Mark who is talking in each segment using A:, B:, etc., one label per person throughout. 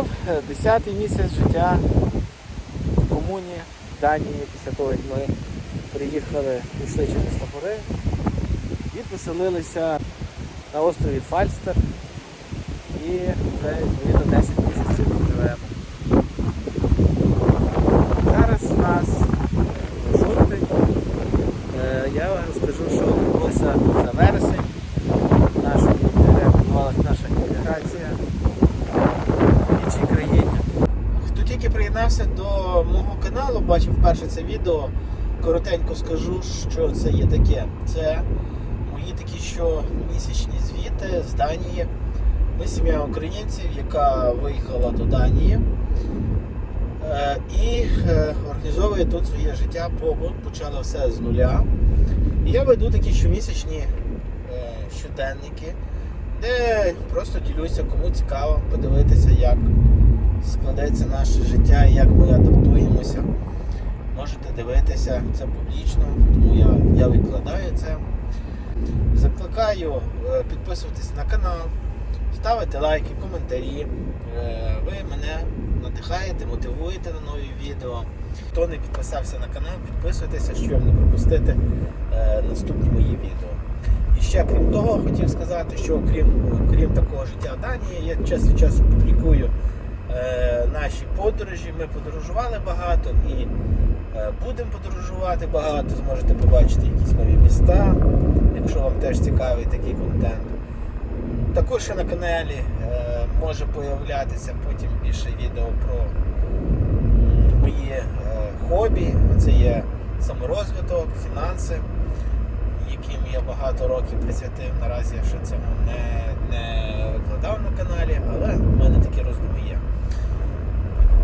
A: Прожив 10-й місяць життя в комуні Данії після того, як ми приїхали, пішли через табори і поселилися на острові Фальстер. І вже відповідно 10 місяців живемо. Зараз у нас жовтень. Е, Я вам розкажу, що відбулося за вересень. Наша відбувалася наша інтеграція в іншій країні. Хто приєднався до мого каналу, бачив вперше це відео, коротенько скажу, що це є таке. Це мої такі щомісячні звіти з Данії. Ми сім'я українців, яка виїхала до Данії е, і е, організовує тут своє життя, побут, почала все з нуля. Я веду такі щомісячні е, щоденники, де просто ділюся, кому цікаво подивитися, як складеться наше життя, як ми адаптуємося. Можете дивитися це публічно, тому я, я викладаю це. Закликаю е, підписуватись на канал, ставити лайки, коментарі. Е, Ви мене надихаєте, мотивуєте на нові відео. Хто не підписався на канал, підписуйтеся, щоб не пропустити е, наступні мої відео. І ще крім того, хотів сказати, що крім, крім такого життя Данії, я час від часу публікую е, наші подорожі. Ми подорожували багато і е, будемо подорожувати багато. Зможете побачити якісь нові міста, якщо вам теж цікавий такий контент. Також ще на каналі е, може появлятися потім більше відео про мої хобі. Це є саморозвиток, фінанси, яким я багато років присвятив. Наразі я ще цьому не, не викладав на каналі, але в мене такі роздуми є.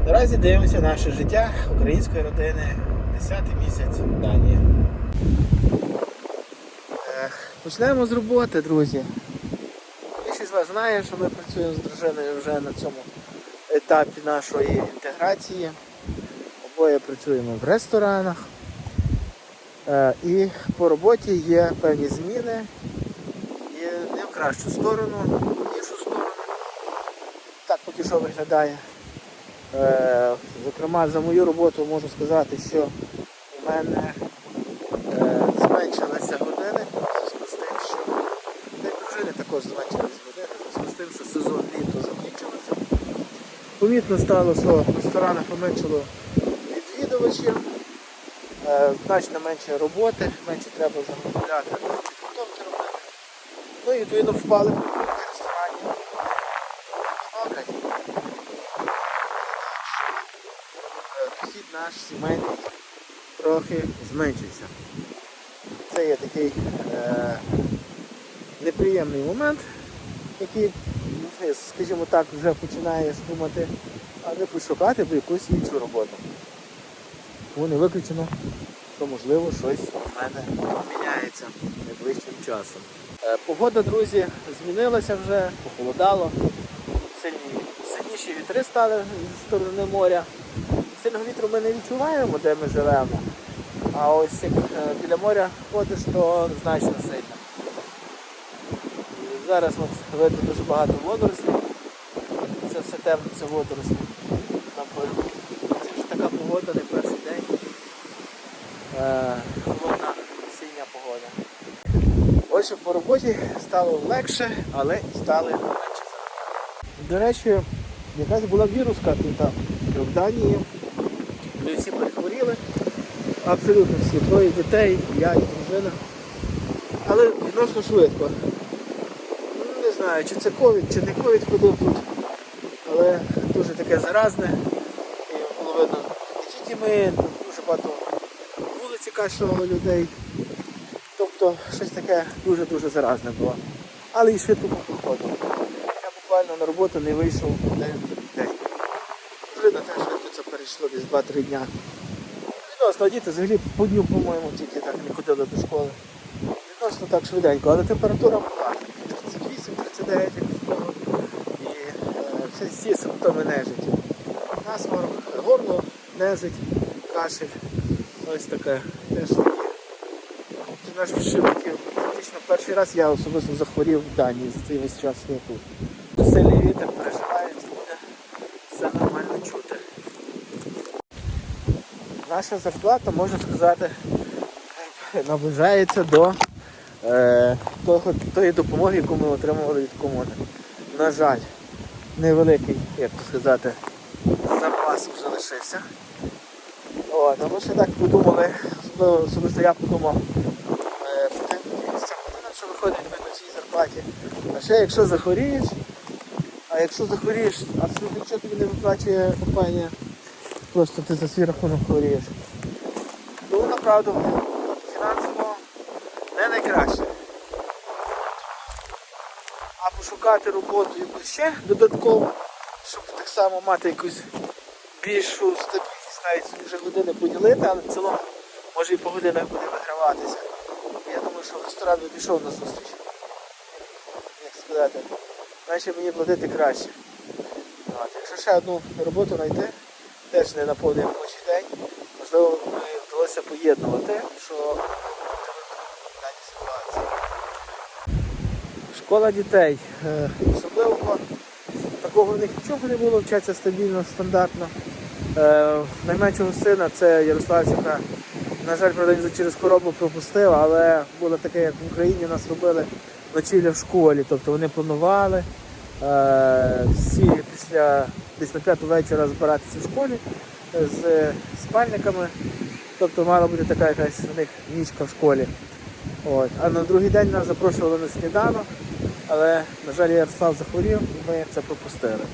A: Наразі дивимося наше життя української родини, 10-й місяць Данії. Почнемо з роботи, друзі. Більшість з вас знає, що ми працюємо з дружиною вже на цьому етапі нашої інтеграції. Обоє працюємо в ресторанах. Е, І по роботі є певні зміни. І не в кращу сторону, в іншу сторону. Так поки що виглядає. Е, Зокрема, за мою роботу можу сказати, що у мене е, зменшилися години з тим, що для дружини також зменшилися години, зв'язку з тим, що сезон літо закінчився. Помітно стало, що в ресторанах поменшало відвідувачів, е, значно менше роботи, менше треба замовляти підготовки робити. Ну і відповідно впали ресторанів. Добре. Е, Дохід наш сімейний трохи зменшився. Це є такий е, неприємний момент, який, ну, скажімо так, вже починаєш думати, а не пошукати б якусь іншу роботу. Тому не виключено, що можливо щось у мене поміняється найближчим часом. Е, погода, друзі, змінилася вже, похолодало, сильні, сильніші вітри стали зі сторони моря. Сильного вітру ми не відчуваємо, де ми живемо. А ось як е, біля моря ходиш, то значно сильно. Зараз от видно дуже багато водорослів. Це все темно, це водорослі. Це вже така погода, не перший день. Е, Холодна осіння погода. Отже, по роботі стало легше, але стали менше. До речі, якась була віруска тут в Данії. Всі перехворіли. Абсолютно всі. Троє дітей, я і дружина. Але відносно швидко. Ну, Не знаю, чи це ковід, чи не ковід ходив тут. Але дуже таке заразне. І було видно. Не тільки ми, дуже багато вулиці кашлювало людей. Тобто щось таке дуже-дуже заразне було. Але і швидко проходило. Я буквально на роботу не вийшов день. Дружина теж це перейшло десь 2-3 дня. Відносно діти взагалі по дню, по-моєму, тільки так не ходили до школи. Відносно так швиденько, але температура була 38-39 як було. І е, всі ці симптоми нежиті. Насморк, горло, нежить, кашель. Ось таке теж таке. Наш. Фактично перший раз я особисто захворів в Данії за цей весь час я тут. Сильний вітер переживається, буде наша зарплата, можна сказати, наближається до е, того, тої допомоги, яку ми отримували від комуни. На жаль, невеликий, як то сказати, запас залишився. От, а ми ще так подумали, особисто я подумав, е, що виходить на цій зарплаті. А ще якщо захворієш, а якщо захворієш, абсолютно нічого тобі не виплачує компанія, просто ти за свій рахунок хворієш. Ну, направду, фінансово не найкраще. А пошукати роботу якусь ще додатково, щоб так само мати якусь більшу стабільність, навіть вже години поділити, але в цілому може і по годинах буде виграватися. Я думаю, що ресторан би пішов на зустріч. Як сказати, наче мені платити краще. От. Якщо ще одну роботу знайти, теж не на повний робочий день, можливо, вдалося поєднувати, що в даній ситуації. Школа дітей. Е, Особливо такого в них нічого не було, вчаться стабільно, стандартно. Е, найменшого сина це Ярославчика. На жаль, правда, через хворобу пропустив, але було таке, як в Україні нас робили ночівля в школі. Тобто вони планували е, всі після десь на п'яту вечора збиратися в школі е, з спальниками. Тобто мала бути така якась у них нічка в школі. От. А на другий день нас запрошували на сніданок, але, на жаль, Ярослав захворів і ми це пропустили.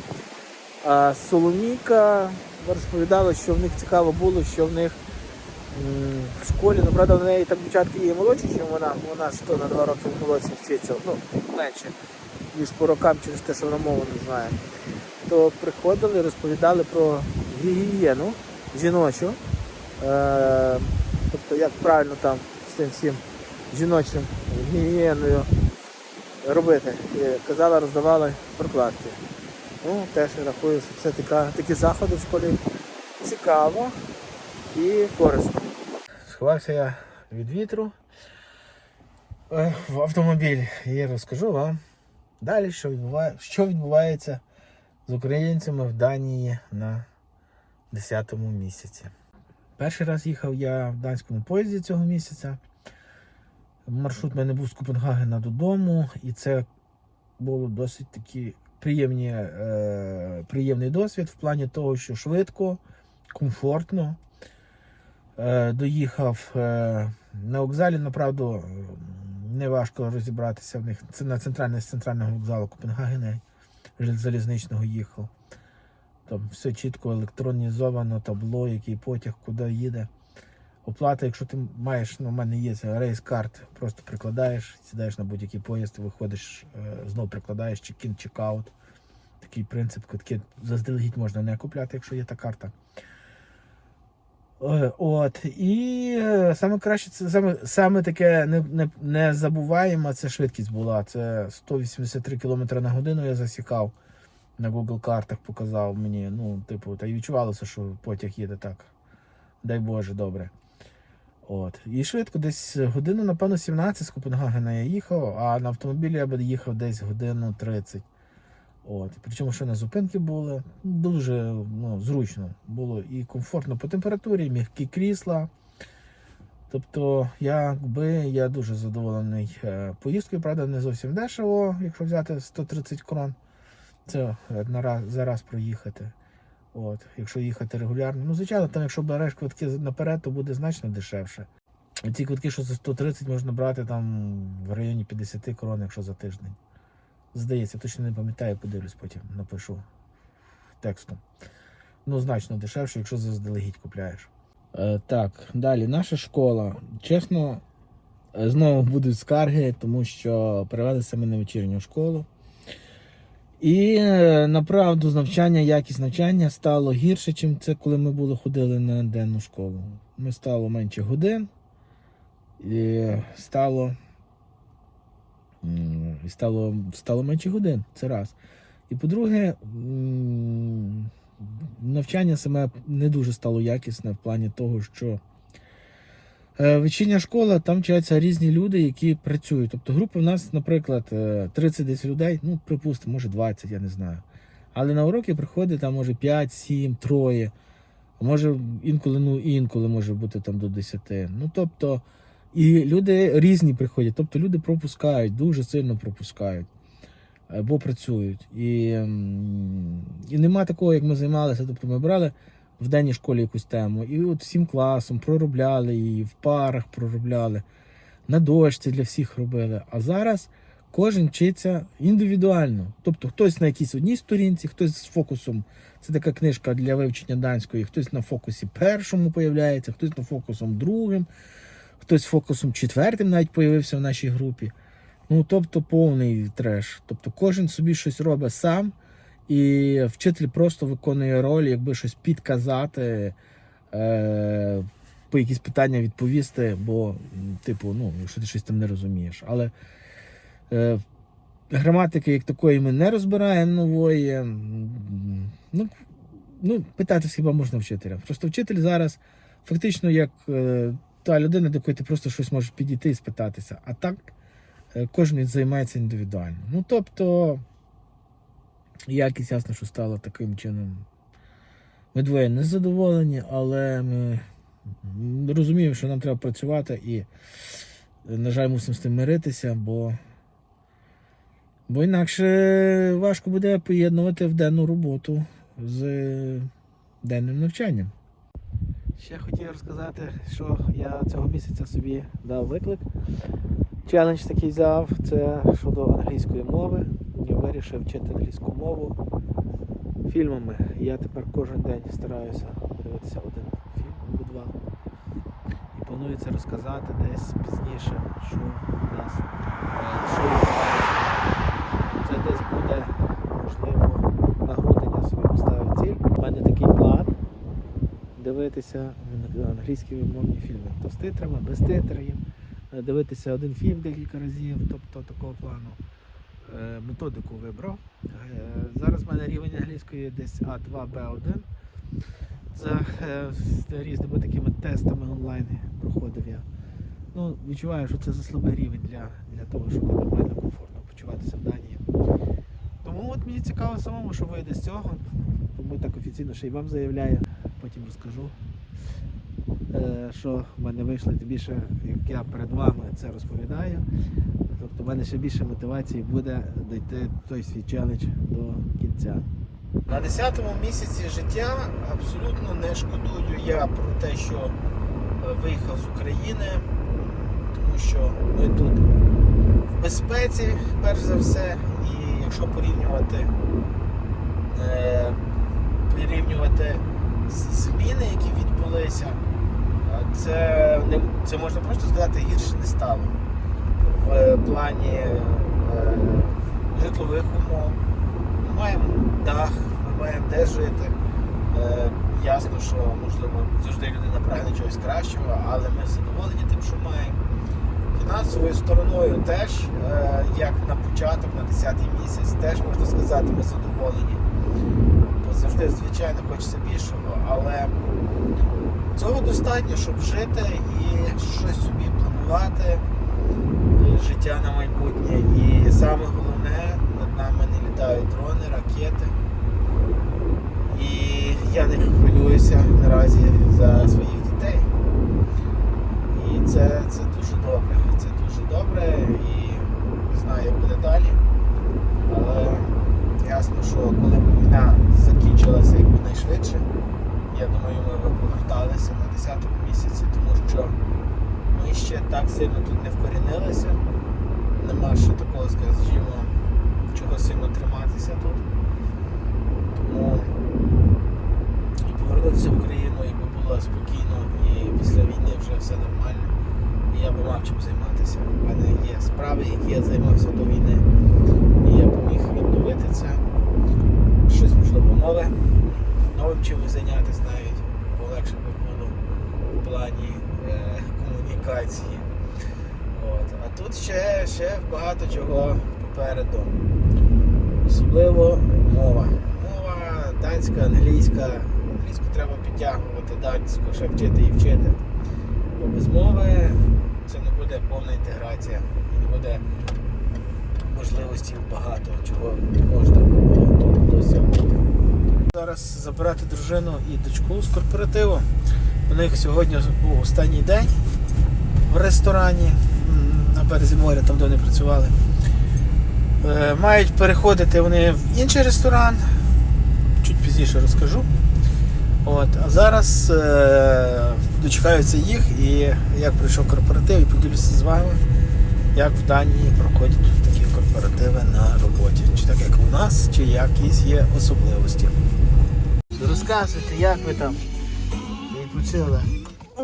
A: А Соломійка розповідала, що в них цікаво було, що в них в школі, ну правда, в неї там дівчатки є молодші, ніж вона, вона ж то на два роки молодше вчиться, ну, менше, ніж по рокам через те, що вона мову не знає. То приходили, розповідали про гігієну жіночу, е, тобто як правильно там з тим всім жіночим гігієною робити. І казала, роздавали прокладки. Ну, теж рахую, що це така, такі заходи в школі цікаво і корисно. Сховався я від вітру е, в автомобіль і розкажу вам далі, що, відбуває, що відбувається з українцями в Данії на 10-му місяці. Перший раз їхав я в данському поїзді цього місяця. Маршрут в мене був з Копенгагена додому, і це було досить такі приємні, е, приємний досвід в плані того, що швидко, комфортно. Е, доїхав е, на вокзалі, направду, не важко розібратися в них. Це на центральний з центрального вокзалу Копенгагена залізничного їхав. Там все чітко електронізовано, табло, який потяг, куди їде. Оплата, якщо ти маєш, ну, в мене є рейс-карт, просто прикладаєш, сідаєш на будь-який поїзд, виходиш, знову прикладаєш чекін, чекаут. Такий принцип, квитки заздалегідь можна не купляти, якщо є та карта. Е, От. І е, саме краще, це саме, саме таке не, не, не забуваємо, це швидкість була. Це 183 км на годину я засікав. На Google картах показав мені. Ну, типу, та й відчувалося, що потяг їде так. Дай Боже, добре. От. І швидко, десь годину, напевно, 17 з Копенгагена я їхав, а на автомобілі я би їхав десь годину 30. От. Причому що на зупинки були. Дуже ну, зручно було і комфортно по температурі, м'які крісла. Тобто, якби я дуже задоволений е, поїздкою, правда, не зовсім дешево, якщо взяти 130 крон. Це е, раз, за раз проїхати. От, якщо їхати регулярно. Ну, звичайно, там, якщо береш квитки наперед, то буде значно дешевше. Ці квитки, що за 130 можна брати там в районі 50 крон, якщо за тиждень. Здається, точно не пам'ятаю, подивлюсь потім, напишу текстом. Ну, значно дешевше, якщо заздалегідь купляєш. Е, так, далі, наша школа. Чесно, знову будуть скарги, тому що перевелися ми на вечірню школу. І е, направду навчання, якість навчання стало гірше, ніж це, коли ми були ходили на денну школу. Ми стало менше годин, і стало, і стало, стало менше годин. Це раз. І по-друге, навчання саме не дуже стало якісне в плані того, що е, вечірня школа, там вчаться різні люди, які працюють. Тобто групи в нас, наприклад, е, 30 десь людей, ну, припустимо, може 20, я не знаю. Але на уроки приходить там може 5, 7, троє. може інколи, ну інколи може бути там до 10. Ну тобто, і люди різні приходять, тобто люди пропускають, дуже сильно пропускають. е, Бо працюють. І, і нема такого, як ми займалися. Тобто ми брали в денній школі якусь тему, і от всім класом проробляли її, в парах проробляли, на дошці для всіх робили. А зараз кожен вчиться індивідуально. Тобто хтось на якійсь одній сторінці, хтось з фокусом. Це така книжка для вивчення данської, хтось на фокусі першому появляється, хтось на фокусом другим, хтось фокусом четвертим навіть появився в нашій групі. Ну, тобто повний треш. Тобто кожен собі щось робить сам, і вчитель просто виконує роль, якби щось підказати, е, по якісь питання відповісти, бо, типу, ну, якщо ти щось там не розумієш. Але е, граматики як такої ми не розбираємо нової. Ну, ну, питатись хіба можна вчителя. Просто вчитель зараз фактично як е, та людина, до якої ти просто щось можеш підійти і спитатися. А так е, кожен займається індивідуально. Ну, тобто, якість ясно, що стала таким чином. Ми двоє не задоволені, але ми розуміємо, що нам треба працювати і, на жаль, мусимо з тим миритися, бо, бо інакше важко буде поєднувати в денну роботу з денним навчанням. Ще хотів розказати, що я цього місяця собі дав виклик. Челендж такий взяв, це щодо англійської мови. Я вирішив вчити англійську мову фільмами. Я тепер кожен день стараюся подивитися один фільм або два. І планується розказати десь пізніше, що у нас е, що. Це десь буде, можливо, на грудень я собі поставив ціль. У мене такий план дивитися англійські мовні фільми. То з титрами, без титрів, е, дивитися один фільм декілька разів, тобто такого плану. Е, Методику вибрав. Е, Зараз в мене рівень англійської десь А2, Б1. Це е, різними такими тестами онлайн проходив я. Ну, відчуваю, що це за слабий рівень для, для того, щоб нормально комфортно почуватися в Данії. Тому от мені цікаво самому, що вийде з цього. Тому так офіційно ще й вам заявляю, потім розкажу. е, Що в мене вийшло, тим більше, як я перед вами це розповідаю. Тобто в мене ще більше мотивації буде дойти той свій челендж до кінця. На 10-му місяці життя абсолютно не шкодую я про те, що е, виїхав з України, тому що ми тут в безпеці, перш за все, і якщо порівнювати, е, порівнювати зміни, які відбулися, це, це можна просто сказати гірше не стало в плані е, житлових умов. Ми маємо дах, ми маємо де жити. Е, ясно, що можливо завжди людина прагне чогось кращого, але ми задоволені тим, що маємо. Фінансовою стороною теж, е, як на початок, на 10-й місяць, теж можна сказати, ми задоволені. Звичайно, хочеться більшого, але цього достатньо, щоб жити і щось собі планувати життя на майбутнє. І саме головне, над нами не літають дрони, ракети. І я не хвилююся наразі за своїх дітей. І це, це дуже добре. Це дуже добре і не знаю, як буде далі. Але ясно, що коли війна закінчилася якнайшвидше, я думаю, ми поверталися на 10-му місяці, тому що ми ще так сильно тут не вкорінилися. Нема ще такого, скажімо, чого сильно триматися тут. Тому і повернутися в Україну, якби було спокійно і після війни вже все нормально. І я би мав чим займатися. У мене є справи, які я займався до війни. І я б міг відновити це. Щось можливо нове. Новим чимось зайнятися навіть полегше би було в плані е, комунікації. От. А тут ще, ще багато чого попереду. Особливо мова. Мова данська, англійська. Англійську треба підтягувати, данську ще вчити і вчити. Бо без мови це не буде повна інтеграція і не буде можливості багато чого можна було тут досягнути. зараз забирати дружину і дочку з корпоративу. У них сьогодні був останній день в ресторані березі там де вони працювали. Е, Мають переходити вони в інший ресторан. Чуть пізніше розкажу. От, а зараз е, дочекаються їх і як пройшов корпоратив, і поділюся з вами, як в Данії проходять такі корпоративи на роботі. Чи так як у нас, чи якісь є особливості. Розказуйте, як ви там відпочили?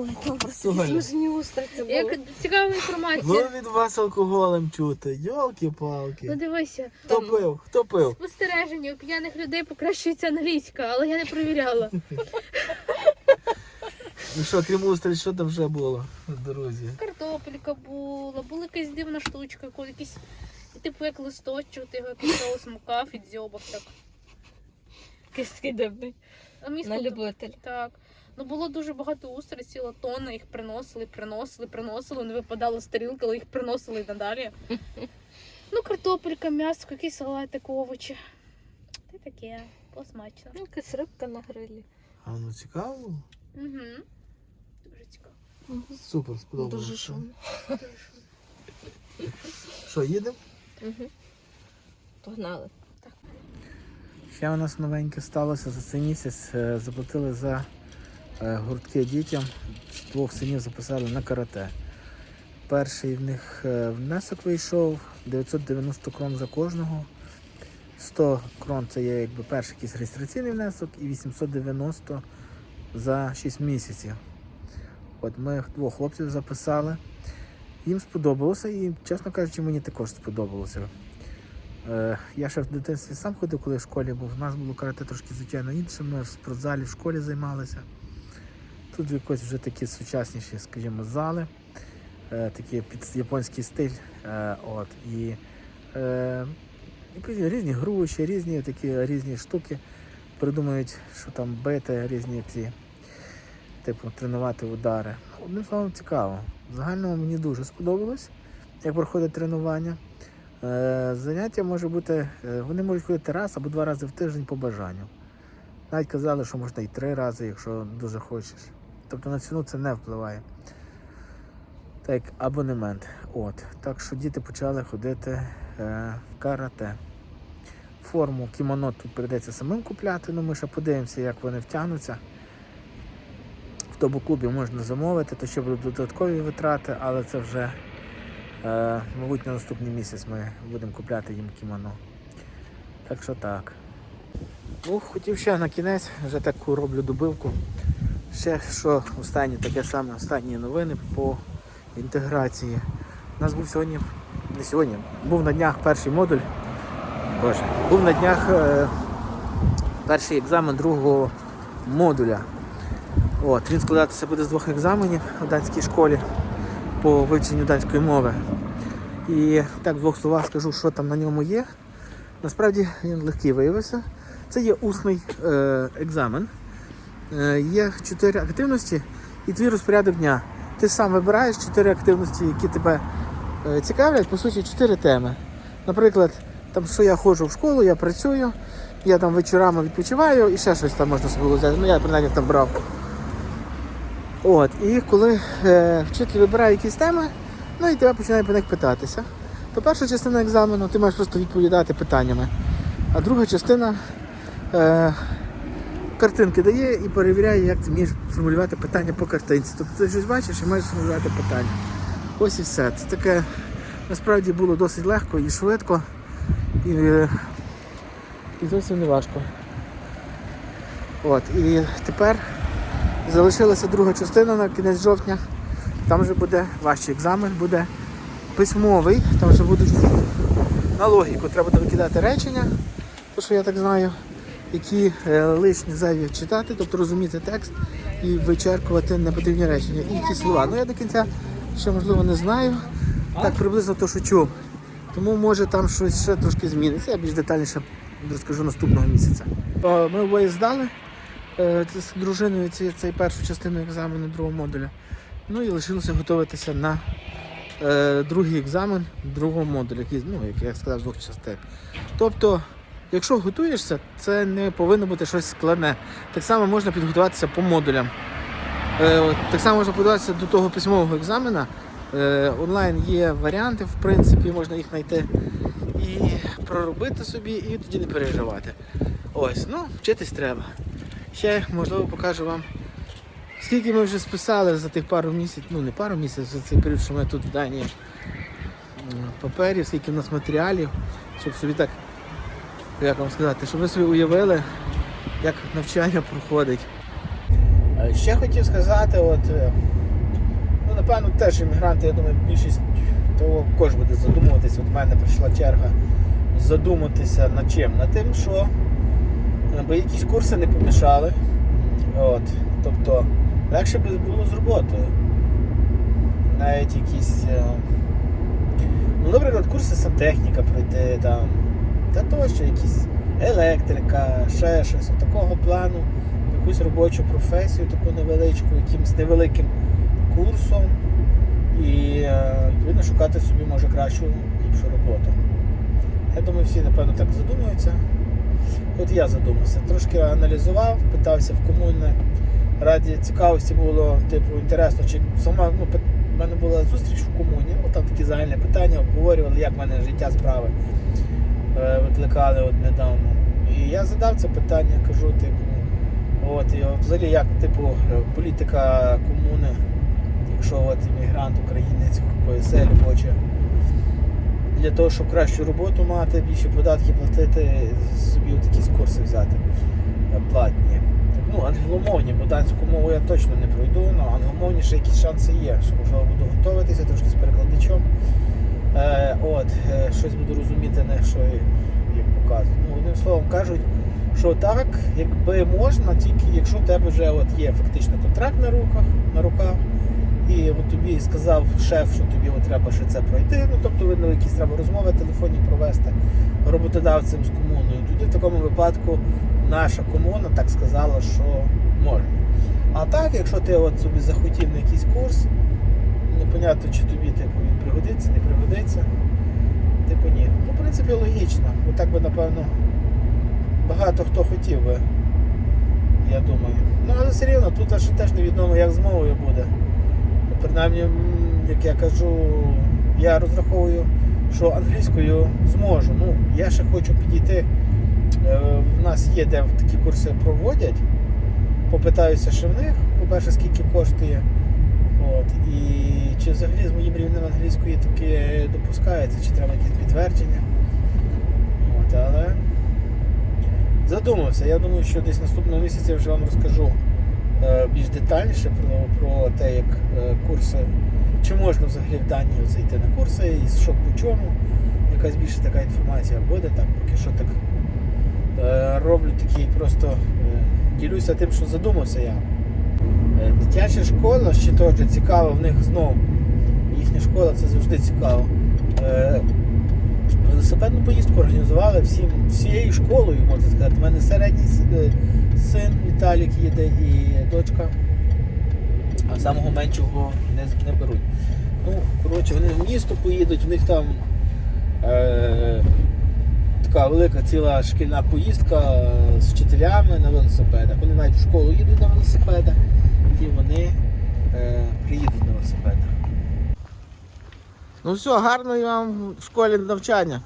B: Ой, добре,
A: Соня.
B: такі устриці були.
C: Як цікава
A: Ну
C: інформація.
A: від вас алкоголем чути. Йолки-палки.
C: Ну дивися,
A: Хто пив? Хто пив?
C: спостереження у п'яних людей покращується англійська, але я не перевіряла.
A: Ну що, крім устриць, що там вже було в дорозі?
C: Картопелька була, була якась дивна штучка, яку- якийсь, типу як листочок, ти його якийсь соус макав і дзьобав так.
B: Якийсь такий дивний.
C: А мені
B: На
C: сподоб-
B: любитель.
C: Так. Ну було дуже багато устриць, ціла тонна, їх приносили, приносили, приносили, вони випадали з тарілки, але їх приносили і надалі. Ну, картопелька, м'ясо, якийсь салатик, овочі. Та таке, посмачно.
B: Ну, якась рибка на грилі.
A: А ну цікаво.
C: Угу. Дуже цікаво.
A: Супер, сподобалося.
B: Дуже шумно.
A: Що, їдемо?
B: Угу. Погнали.
A: Ще у нас новеньке сталося за цей місяць. е, Заплатили за гуртки дітям. Двох синів записали на карате. Перший в них е, внесок вийшов 990 крон за кожного. 100 крон це є якби перший якийсь реєстраційний внесок і 890 за 6 місяців. От ми двох хлопців записали. Їм сподобалося і, чесно кажучи, мені також сподобалося. Е, Я ще в дитинстві сам ходив, коли в школі був. У нас було карате трошки звичайно інше. Ми в спортзалі в школі займалися. Тут якось вже такі сучасніші, скажімо, зали, е, такі під японський стиль. Е, От, і, е, і різні груші, різні такі різні штуки. Придумують, що там бити, різні ці, типу, тренувати удари. Одним словом, цікаво. В загальному мені дуже сподобалось, як проходить тренування. Е, Заняття може бути, е, вони можуть ходити раз або два рази в тиждень по бажанню. Навіть казали, що можна і три рази, якщо дуже хочеш. Тобто на ціну це не впливає. Так, абонемент. От. Так що діти почали ходити е, в карате. Форму кімоно тут прийдеться самим купляти, ну ми ще подивимося, як вони втягнуться. В тому клубі можна замовити, то ще будуть додаткові витрати, але це вже Е, мабуть, на наступний місяць ми будемо купляти їм кімоно. Так що так. Ну, хотів ще на кінець, вже таку роблю добивку. Ще що останнє, таке саме останні новини по інтеграції. У нас був сьогодні, не сьогодні, був на днях перший модуль. Боже, був на днях е, перший екзамен другого модуля. От, він складатися буде з двох екзаменів у данській школі по вивченню данської мови. І так в двох словах скажу, що там на ньому є. Насправді він легкий виявився. Це є усний е, екзамен. Е, є чотири активності і твій розпорядок дня. Ти сам вибираєш чотири активності, які тебе е, цікавлять, по суті, чотири теми. Наприклад, там, що я ходжу в школу, я працюю, я там вечорами відпочиваю і ще щось там можна собі взяти. Ну я принаймні там брав. От, і коли е, вчитель вибирає якісь теми, ну і тебе починає по них питатися. То перша частина екзамену ти маєш просто відповідати питаннями, а друга частина е, картинки дає і перевіряє, як ти вмієш формулювати питання по картинці. Тобто ти щось бачиш і маєш формулювати питання. Ось і все. Це таке насправді було досить легко і швидко, і, і зовсім не важко. От, і тепер Залишилася друга частина на кінець жовтня. Там вже буде важчий екзамен, буде письмовий, там вже будуть на логіку. Треба буде викидати речення, то що я так знаю, які е, лишні зайві читати, тобто розуміти текст і вичеркувати непотрібні речення. І ті слова. Ну я до кінця ще можливо не знаю. Так приблизно то, що чув. Тому може там щось ще трошки зміниться. Я більш детальніше розкажу наступного місяця. Ми обоє здали е, з дружиною ці, цей першу частину екзамену другого модуля. Ну і лишилося готуватися на е, другий екзамен другого модуля, який, ну, як я сказав, з двох частин. Тобто якщо готуєшся, це не повинно бути щось складне. Так само можна підготуватися по модулям. Е, Так само можна подаватися до того письмового екзамена. Е, Онлайн є варіанти, в принципі, можна їх знайти і проробити собі, і тоді не переживати. Ось, ну, вчитись треба. Ще, можливо, покажу вам, скільки ми вже списали за тих пару місяців, ну не пару місяців, за цей період, що ми тут в Данії паперів, скільки в нас матеріалів, щоб собі так, як вам сказати, щоб ви собі уявили, як навчання проходить. Ще хотів сказати, от, е, ну, напевно, теж іммігранти, я думаю, більшість того також буде задумуватися. От в мене прийшла черга задуматися над чим? Над тим, що е, би якісь курси не помішали. От, тобто легше би було з роботою. Навіть якісь. е, Ну, наприклад, курси сантехніка пройти там, та тощо, якісь електрика, ще щось такого плану, якусь робочу професію, таку невеличку, якимось невеликим курсом. І е, відповідно шукати собі може кращу, ліпшу роботу. Я думаю, всі, напевно, так задумуються. От я задумався. Трошки аналізував, питався в комуни. Раді цікавості було, типу, інтересно, чи сама ну, в мене була зустріч в комуні, ну там такі загальні питання, обговорювали, як в мене життя справи викликали от недавно. І я задав це питання, кажу, типу, от, і взагалі як, типу, е, політика комуни, якщо от іммігрант, українець по селі хоче для того, щоб кращу роботу мати, більше податки платити, собі якісь курси взяти е, платні. Ну, англомовні, бо данську мову я точно не пройду, але англомовні ще якісь шанси є, що можливо буду готуватися трошки з перекладачом. Е, от, е, щось буду розуміти, не що як показують. Ну, одним словом кажуть, що так, якби можна, тільки якщо в тебе вже от є фактично контракт на руках, на руках, і от тобі сказав шеф, що тобі от треба ще це пройти. Ну тобто, видно, якісь треба розмови телефонні провести роботодавцем з комуною. Тоді в такому випадку наша комуна так сказала, що можна. А так, якщо ти от собі захотів на якийсь курс, непонятно, чи тобі типу, він пригодиться, не пригодиться. Типу ні. Ну, в принципі, логічно. Бо так би, напевно, багато хто хотів би. Я думаю. Ну, але все рівно, тут аж теж невідомо, як з мовою буде. Принаймні, як я кажу, я розраховую, що англійською зможу. Ну, я ще хочу підійти. Е, В нас є, де такі курси проводять. Попитаюся ще в них, по-перше, скільки коштує. От, і чи взагалі з моїм рівнем англійської таке допускається, чи треба якісь підтвердження. От, але задумався. Я думаю, що десь наступного місяця я вже вам розкажу е, більш детальніше про, про те, як е, курси, чи можна взагалі в Данії зайти на курси, і що по чому. Якась більше така інформація буде, так поки що так е, роблю такий просто ділюся тим, що задумався я. Е, Дитяча школа ще теж цікаво, в них знову. Їхня школа це завжди цікаво. Е, Велосипедну поїздку організували всім, всією школою, можна сказати. У мене середній е, син Віталік їде і дочка, а самого меншого не, не беруть. Ну, коротше, вони в місто поїдуть, в них там така велика ціла шкільна поїздка е, з вчителями на велосипедах. Вони навіть в школу їдуть на велосипедах і вони е, приїдуть на велосипедах. Ну все, гарної вам в школі навчання.